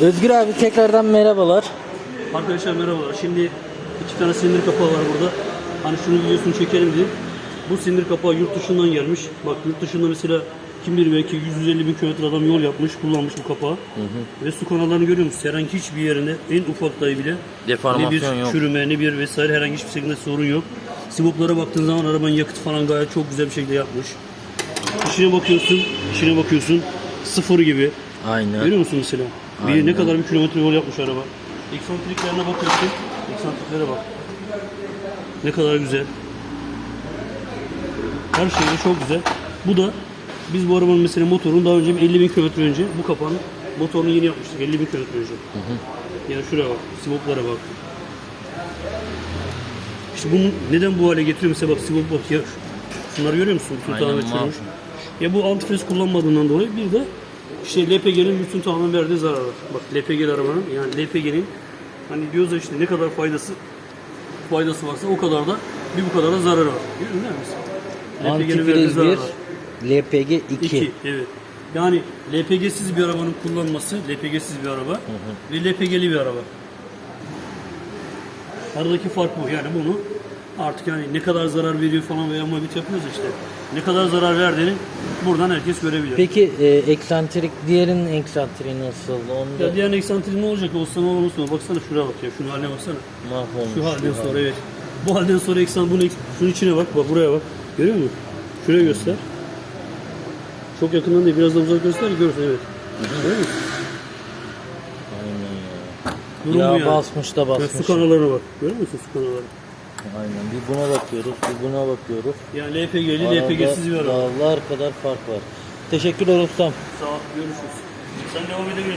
Özgür abi tekrardan merhabalar. Arkadaşlar merhabalar. Şimdi iki tane silindir kapağı var burada. Hani şunu videosunu çekelim dedim. Bu silindir kapağı yurt dışından gelmiş. Bak yurt dışında mesela kim bilir belki 150 bin kilometre adam yol yapmış, kullanmış bu kapağı. Ve su kanallarını görüyor musunuz? Herhangi hiçbir yerinde en ufak dahi bile Deformasyon ne bir yok. çürüme ne bir vesaire herhangi hiçbir şekilde sorun yok. Sivoplara baktığın zaman arabanın yakıtı falan gayet çok güzel bir şekilde yapmış. İçine bakıyorsun, içine bakıyorsun sıfır gibi. Görüyor Aynen. musun mesela? Bir, Aynen. ne kadar bir kilometre yol yapmış araba. Eksantriklerine bakıyorsun. Eksantriklere bak. Ne kadar güzel. Her şey de çok güzel. Bu da biz bu arabanın mesela motorunu daha önce bir 50 bin kilometre önce bu kapağın motorunu yeni yapmıştık 50 bin kilometre önce. Yani şuraya bak, sivoplara bak. İşte bunu neden bu hale getiriyor mesela bak sivop bak ya. Şunları görüyor musun? Mahv- çürümüş. Ya bu antifriz kullanmadığından dolayı bir de işte LPG'nin bütün tamamen verdiği zararlar. Bak LPG arabanın yani LPG'nin hani diyoruz ya işte ne kadar faydası faydası varsa o kadar da bir bu kadar da zararı var. Görüyor musun? LPG'nin verdiği Antifriz 1, zararlar. LPG 2. 2. Evet. Yani LPG'siz bir arabanın kullanması, LPG'siz bir araba ve LPG'li bir araba. Aradaki fark bu. Yani bunu artık yani ne kadar zarar veriyor falan veya muhabbet yapıyoruz işte. Ne kadar zarar verdiğini buradan herkes görebiliyor. Peki e, eksantrik, diğerinin eksantriği nasıl? Onda Ya diğer eksantrik ne olacak? Olsa ne mı? Baksana şuraya bak ya. Şunun haline baksana. mahvolmuş. Şu halden sonra evet. Bu halden sonra eksan bunu şunun içine bak. Bak buraya bak. Görüyor musun? Şuraya göster. Çok yakından değil. Biraz da uzak göster ki görürsün evet. Görüyor musun? Aynen ya. Durum Ya yani. basmış da Ya basmış. su kanallarına bak. Görüyor musun su kanalları? Aynen. Bir buna bakıyoruz, bir buna bakıyoruz. Yani LPG'li, Arada LPG'siz bir araba. Dağlar kadar fark var. Teşekkürler ustam. Sağ ol. Görüşürüz. Sen devam edebilirsin.